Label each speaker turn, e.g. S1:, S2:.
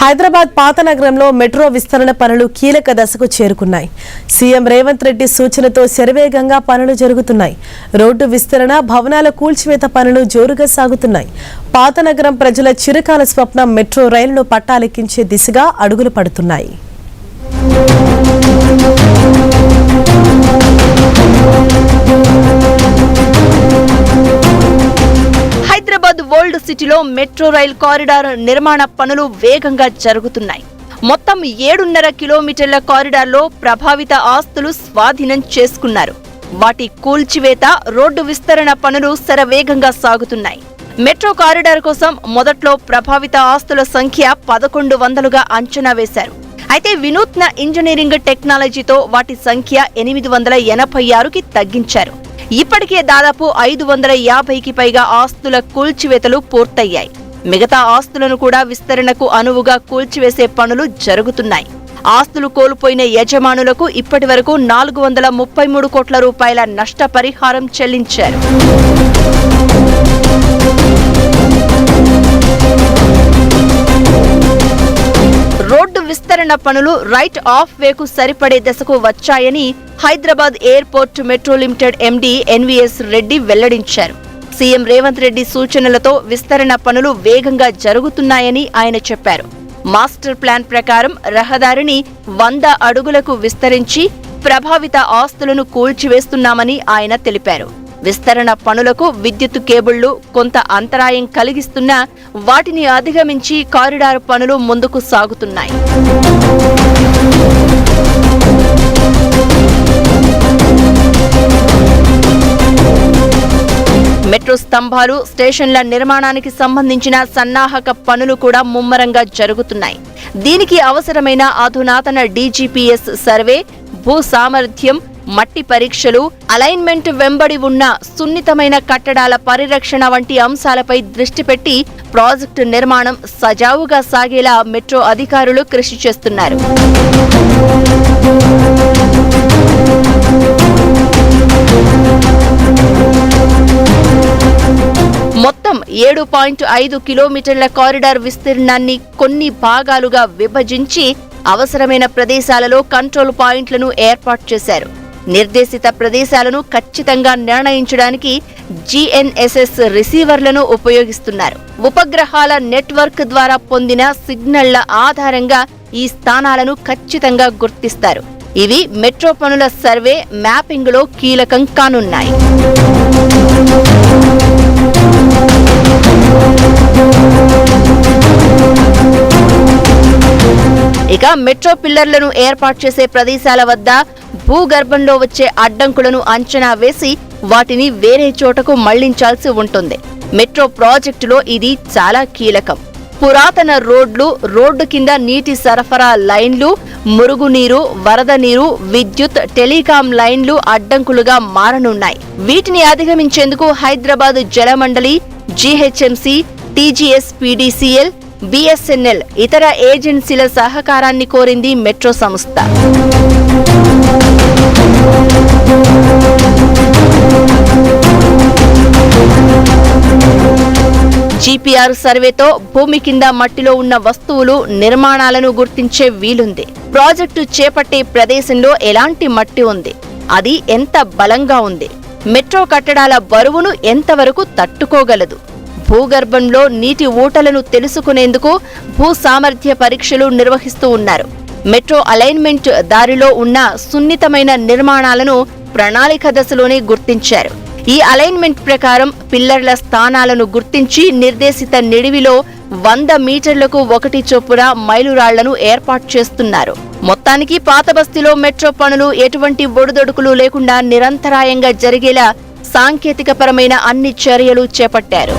S1: హైదరాబాద్ పాత నగరంలో మెట్రో విస్తరణ పనులు కీలక దశకు చేరుకున్నాయి. సీఎం రేవంత్ రెడ్డి సూచనతో శరవేగంగా పనులు జరుగుతున్నాయి. రోడ్డు విస్తరణ భవనాల కూల్చివేత పనులు జోరుగా సాగుతున్నాయి. పాత నగరం ప్రజల చిరకాల స్వప్నం మెట్రో రైలును పట్టాలెక్కించే దిశగా అడుగులు పడుతున్నాయి.
S2: హైదరాబాద్ ఓల్డ్ సిటీలో మెట్రో రైల్ కారిడార్ నిర్మాణ పనులు వేగంగా జరుగుతున్నాయి. మొత్తం ఏడున్నర కిలోమీటర్ల కారిడార్లో ప్రభావిత ఆస్తులు స్వాధీనం చేసుకున్నారు. వాటి కూల్చివేత రోడ్డు విస్తరణ పనులు శరవేగంగా సాగుతున్నాయి. మెట్రో కారిడార్ కోసం మొదట్లో ప్రభావిత ఆస్తుల సంఖ్య పదకొండు వందలుగా అంచనా వేశారు. అయితే వినూత్న ఇంజనీరింగ్ టెక్నాలజీతో వాటి సంఖ్య ఎనిమిది వందల ఎనభై ఆరుకి తగ్గించారు. ఇప్పటికే దాదాపు ఐదు వందల యాభైకి పైగా ఆస్తుల కూల్చివేతలు పూర్తయ్యాయి. మిగతా ఆస్తులను కూడా విస్తరణకు అనువుగా కూల్చివేసే పనులు జరుగుతున్నాయి. ఆస్తులు కోల్పోయిన యజమానులకు ఇప్పటి వరకు నాలుగు వందల ముప్పై మూడు కోట్ల రూపాయల నష్టపరిహారం చెల్లించారు. విస్తరణ పనులు రైట్ ఆఫ్ వేకు సరిపడే దశకు వచ్చాయని Hyderabad airport metro limited MD NVS Reddy వెల్లడించారు. సీఎం రేవంత్ రెడ్డి సూచనలతో విస్తరణ పనులు వేగంగా జరుగుతున్నాయని ఆయన చెప్పారు. మాస్టర్ ప్లాన్ ప్రకారం రహదారిని వంద అడుగులకు విస్తరించి ప్రభావిత ఆస్తులను కూల్చివేస్తున్నామని ఆయన తెలిపారు. విస్తరణ పనులకు విద్యుత్ కేబుళ్ళు కొంత అంతరాయం కలిగిస్తున్నా వాటిని అధిగమించి కారిడార్ పనులు ముందుకు సాగుతున్నాయి. మెట్రో స్తంభాలు స్టేషన్ల నిర్మాణానికి సంబంధించిన సన్నాహక పనులు కూడా ముమ్మరంగా జరుగుతున్నాయి. దీనికి అవసరమైన అధునాతన డీజీపీఎస్ సర్వే భూ సామర్థ్యం మట్టి పరీక్షలు అలైన్మెంట్ వెంబడి ఉన్న సున్నితమైన కట్టడాల పరిరక్షణ వంటి అంశాలపై దృష్టి పెట్టి ప్రాజెక్టు నిర్మాణం సజావుగా సాగేలా మెట్రో అధికారులు కృషి చేస్తున్నారు. మొత్తం ఏడు పాయింట్ ఐదు కిలోమీటర్ల కారిడార్ విస్తీర్ణాన్ని కొన్ని భాగాలుగా విభజించి అవసరమైన ప్రదేశాలలో కంట్రోల్ పాయింట్లను ఏర్పాటు చేశారు. నిర్దేశిత ప్రదేశాలను ఖచ్చితంగా నిర్ణయించడానికి జిఎన్ఎస్ఎస్ రిసీవర్లను ఉపయోగిస్తున్నారు. ఉపగ్రహాల నెట్వర్క్ ద్వారా పొందిన సిగ్నళ్ళ ఆధారంగా ఈ స్థానాలను ఖచ్చితంగా గుర్తిస్తారు. ఇవి మెట్రో పనుల సర్వే మ్యాపింగ్లో కీలకం కానున్నాయి. ఇక మెట్రో పిల్లర్లను ఏర్పాటు చేసే ప్రదేశాల వద్ద భూగర్భంలో వచ్చే అడ్డంకులను అంచనా వేసి వాటిని వేరే చోటకు మళ్ళించాల్సి ఉంటుంది. మెట్రో ప్రాజెక్టులో ఇది చాలా కీలకం. పురాతన రోడ్లు రోడ్డు కింద నీటి సరఫరా లైన్లు మురుగునీరు వరద నీరు విద్యుత్ టెలికాం లైన్లు అడ్డంకులుగా మారనున్నాయి. వీటిని అధిగమించేందుకు Hyderabad Jalamandali GHMC TGS PDCL BSNL ఇతర ఏజెన్సీల సహకారాన్ని కోరింది మెట్రో సంస్థ. జీపీఆర్ సర్వేతో భూమి కింద మట్టిలో ఉన్న వస్తువులు నిర్మాణాలను గుర్తించే వీలుంది. ప్రాజెక్టు చేపట్టే ప్రదేశంలో ఎలాంటి మట్టి ఉంది? అది ఎంత బలంగా ఉంది? మెట్రో కట్టడాల బరువును ఎంతవరకు తట్టుకోగలదు? భూగర్భంలో నీటి ఊటలను తెలుసుకునేందుకు భూ సామర్థ్య పరీక్షలు నిర్వహిస్తూ ఉన్నారు. మెట్రో అలైన్మెంట్ దారిలో ఉన్న సున్నితమైన నిర్మాణాలను ప్రణాళిక దశలోనే గుర్తించారు. ఈ అలైన్మెంట్ ప్రకారం పిల్లర్ల స్థానాలను గుర్తించి నిర్దేశిత నిడివిలో వంద మీటర్లకు ఒకటి చొప్పున మైలురాళ్ళను ఏర్పాటు చేస్తున్నారు. మొత్తానికి పాత బస్తీలో మెట్రో పనులు ఎటువంటి ఒడిదొడుకులు లేకుండా నిరంతరాయంగా జరిగేలా సాంకేతికపరమైన అన్ని చర్యలు చేపట్టారు.